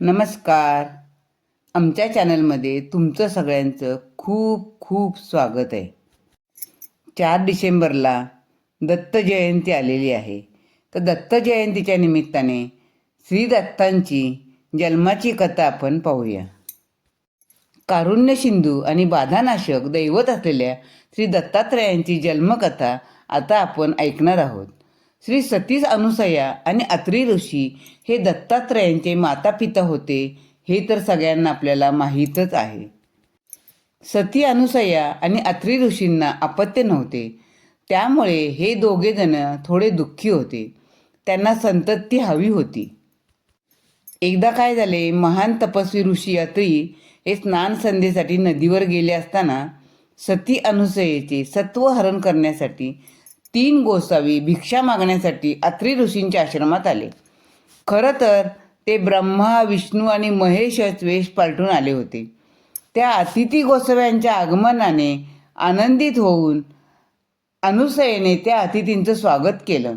नमस्कार. आमच्या चॅनलमध्ये तुमचं सगळ्यांचं खूप खूप स्वागत आहे. चार डिसेंबरला दत्त जयंती आलेली आहे. तर दत्त जयंतीच्या निमित्ताने श्री दत्तांची जन्माची कथा आपण पाहूया. कारुण्य सिंधू आणि बाधानाशक दैवत असलेल्या श्री दत्तात्रयांची जन्मकथा आता आपण ऐकणार आहोत. श्री सतीश अनुसया आणि अत्री ऋषी हे दत्तात्रयांचे मातापिता होते हे तर सगळ्यांना आपल्याला माहीतच आहे. सती अनुसया आणि अत्री ऋषींना अपत्य नव्हते. त्यामुळे हे दोघे जण थोडे दुःखी होते. त्यांना संतती हवी होती. एकदा काय झाले महान तपस्वी ऋषी अत्री हे स्नान संध्येसाठी नदीवर गेले असताना सती अनुसयेचे सत्वहरण करण्यासाठी तीन गोसावी भिक्षा मागण्यासाठी अत्री ऋषींच्या आश्रमात आले. खरं तर ते ब्रह्मा विष्णू आणि महेशच वेश पालटून आले होते. त्या अतिथी गोसाव्यांच्या आगमनाने आनंदित होऊन अनुसयेने त्या अतिथींचं स्वागत केलं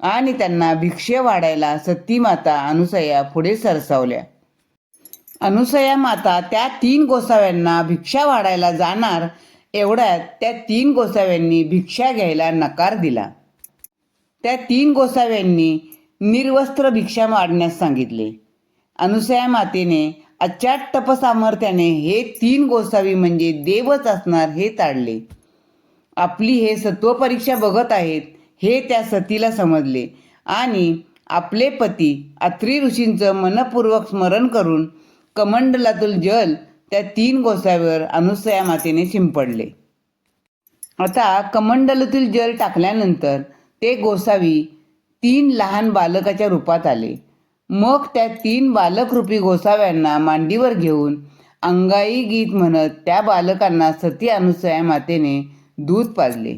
आणि त्यांना भिक्षे वाढायला सती माता अनुसया पुढे सरसावल्या. अनुसया माता त्या तीन गोसाव्यांना भिक्षा वाढायला जाणार एवढ्यात त्या तीन गोसाव्यांनी भिक्षा घ्यायला नकार दिला. त्या तीन गोसाव्यांनी निर्वस्त्र भिक्षा मारण्यास सांगितले. अनुसया मातेने अचाट तपसामर्थ्याने हे तीन गोसावी म्हणजे देवच असणार हे ताडले. आपली हे सत्वपरीक्षा बघत आहेत हे त्या सतीला समजले आणि आपले पती अत्री ऋषींचं मनपूर्वक स्मरण करून कमंडलातील जल त्या तीन गोसाव्यावर अनुसया मातेने शिंपडले. आता कमंडलातील जल टाकल्यानंतर ते गोसावी तीन लहान बालकाच्या रूपात आले. मग त्या तीन बालकरूपी गोसाव्यांना मांडीवर घेऊन अंगाई गीत म्हणत त्या बालकांना सती अनुसया मातेने दूध पाजले.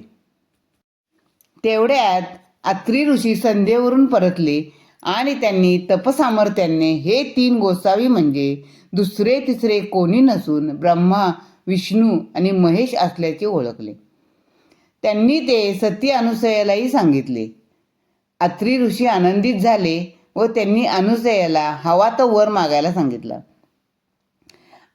तेवढ्यात अत्री ऋषी संध्येवरून परतले. आणि त्यांनी तपसामर्थ्याने हे तीन गोसावी म्हणजे दुसरे तिसरे कोणी नसून ब्रह्मा विष्णू आणि महेश असल्याचे ओळखले. त्यांनी ते सती अनुसयालाही सांगितले. अत्री ऋषी आनंदित झाले व त्यांनी अनुसयाला हवा तो वर मागायला सांगितलं.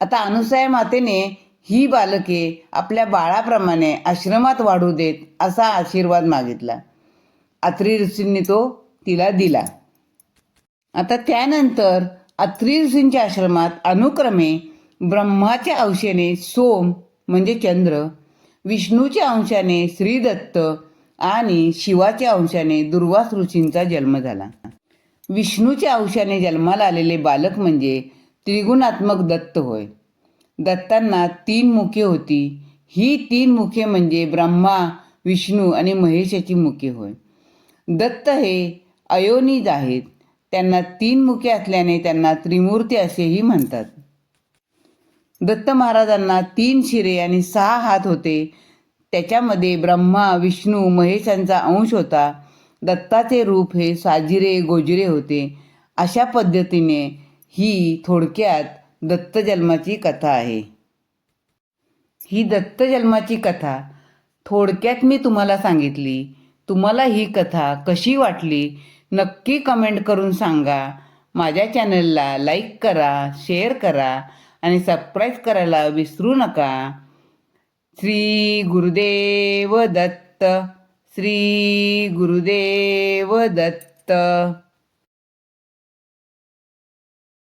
आता अनुसया मातेने ही बालके आपल्या बाळाप्रमाणे आश्रमात वाढू देत असा आशीर्वाद मागितला. अत्री ऋषींनी तो तिला दिला. आता त्यानंतर अत्री ऋषींच्या आश्रमात अनुक्रमे ब्रह्माच्या अंशाने सोम म्हणजे चंद्र विष्णूच्या अंशाने श्रीदत्त आणि शिवाच्या अंशाने दुर्वास ऋषींचा जन्म झाला. विष्णूच्या अंशाने जन्माला आलेले बालक म्हणजे त्रिगुणात्मक दत्त होय. दत्तांना तीन मुखे होती. ही तीन मुखे म्हणजे ब्रह्मा विष्णू आणि महेशाची मुखे होय. दत्त हे अयोनिज आहेत. त्यांना तीन मुखे असल्याने त्यांना त्रिमूर्ती असेही म्हणतात. दत्त महाराजांना तीन शिरे आणि सहा हात होते. त्याच्यामध्ये ब्रह्मा विष्णू महेशांचा अंश होता. दत्ताचे रूप हे साजिरे गोजिरे होते. अशा पद्धतीने ही थोडक्यात दत्त जन्माची कथा आहे. ही दत्त जन्माची कथा थोडक्यात मी तुम्हाला सांगितली. तुम्हाला ही कथा कशी वाटली? नक्की कमेंट करून सांगा. माझ्या चॅनलला लाईक करा शेअर करा आणि सबस्क्राईब करायला विसरू नका. श्री गुरुदेव दत्त श्री गुरुदेव दत्त.